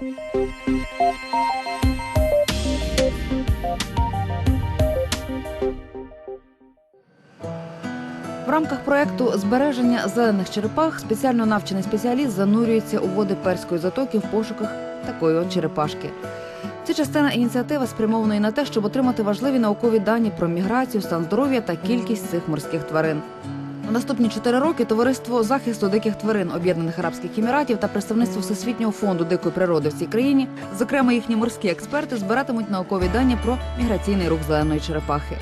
В рамках проекту збереження зелених черепах спеціально навчений спеціаліст занурюється у води перської затоки в пошуках такої от черепашки. Ця частина ініціативи спрямована і на те, щоб отримати важливі наукові дані про міграцію, стан здоров'я та кількість цих морських тварин. У наступні чотири роки товариство захисту диких тварин Об'єднаних Арабських Еміратів та представництво Всесвітнього фонду дикої природи в цій країні, зокрема їхні морські експерти, збиратимуть наукові дані про міграційний рух зеленої черепахи.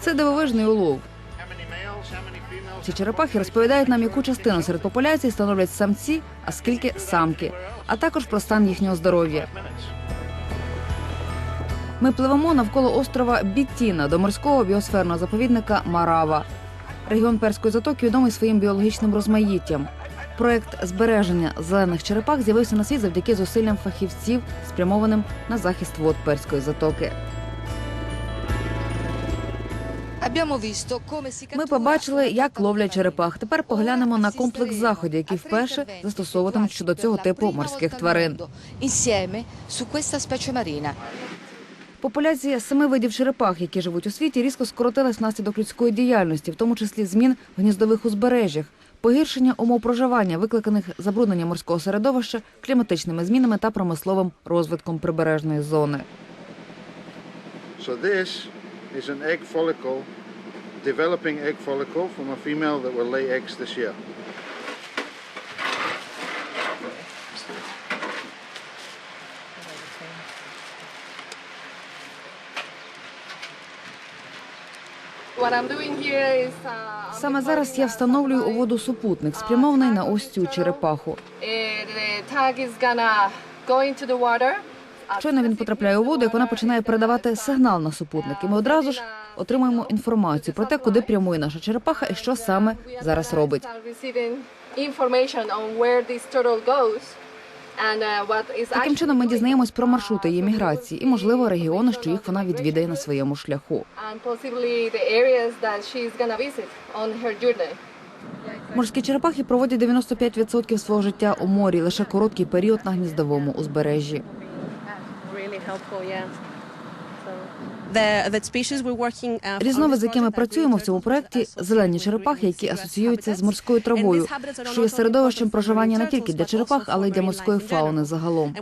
Це дивовижний улов. Ці черепахи розповідають нам, яку частину серед популяції становлять самці, а скільки самки, а також про стан їхнього здоров'я. Ми пливемо навколо острова Біттіна до морського біосферного заповідника Марава. Регіон Перської затоки відомий своїм біологічним розмаїттям. Проект збереження зелених черепах з'явився на світ завдяки зусиллям фахівців, спрямованим на захист вод Перської затоки. Ми побачили, як ловлять черепах. Тепер поглянемо на комплекс заходів, які вперше застосовуватимуть щодо цього типу морських тварин. Популяція семи видів черепах, які живуть у світі, різко скоротилась внаслідок людської діяльності, в тому числі змін в гніздових узбережжях, погіршення умов проживання, викликаних забрудненням морського середовища, кліматичними змінами та промисловим розвитком прибережної зони. So this is an egg follicle, developing egg follicle from a female that will lay eggs this year. Саме зараз я встановлюю у воду супутник, спрямований на ось цю черепаху. Uh. Щойно він потрапляє у воду, як вона починає передавати сигнал на супутник. І ми одразу ж отримуємо інформацію про те, куди прямує наша черепаха і що саме зараз робить. Таким actually чином ми дізнаємось про маршрути її міграції і, можливо, регіони, що їх вона відвідає на своєму шляху. Морські черепахи проводять 95% свого життя у морі, лише короткий період на гніздовому узбережжі. Різновид, this з яким ми project are працюємо в цьому проєкті, зелені черепахи, які асоціюються з морською травою, що є середовищем проживання не тільки для черепах, але й для морської фауни загалом.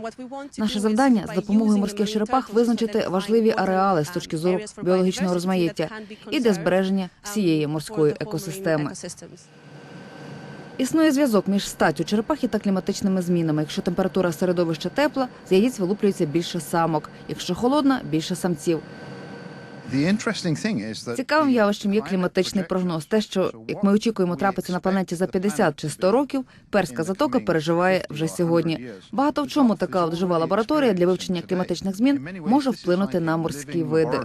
Наше завдання з допомогою морських черепах визначити важливі ареали з точки зору біологічного розмаїття і для збереження um, всієї морської екосистеми. Існує зв'язок між статтю черепахи та кліматичними змінами. Якщо температура середовища тепла, з яєць вилуплюється більше самок. Якщо холодна, більше самців. Цікавим явищем є кліматичний прогноз. Те, що як ми очікуємо трапиться на планеті за the 50 чи planet 100 років, перська затока переживає вже сьогодні. Багато в чому така от жива лабораторія для вивчення кліматичних змін може вплинути на морські види.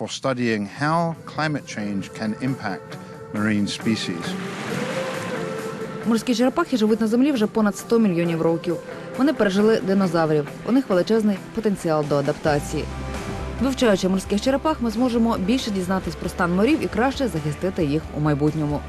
For studying how climate change can impact marine species. Морські черепахи живуть на землі вже понад 100 мільйонів років. Вони пережили динозаврів. У них величезний потенціал до адаптації. Вивчаючи морських черепах, ми зможемо більше дізнатись про стан морів і краще захистити їх у майбутньому.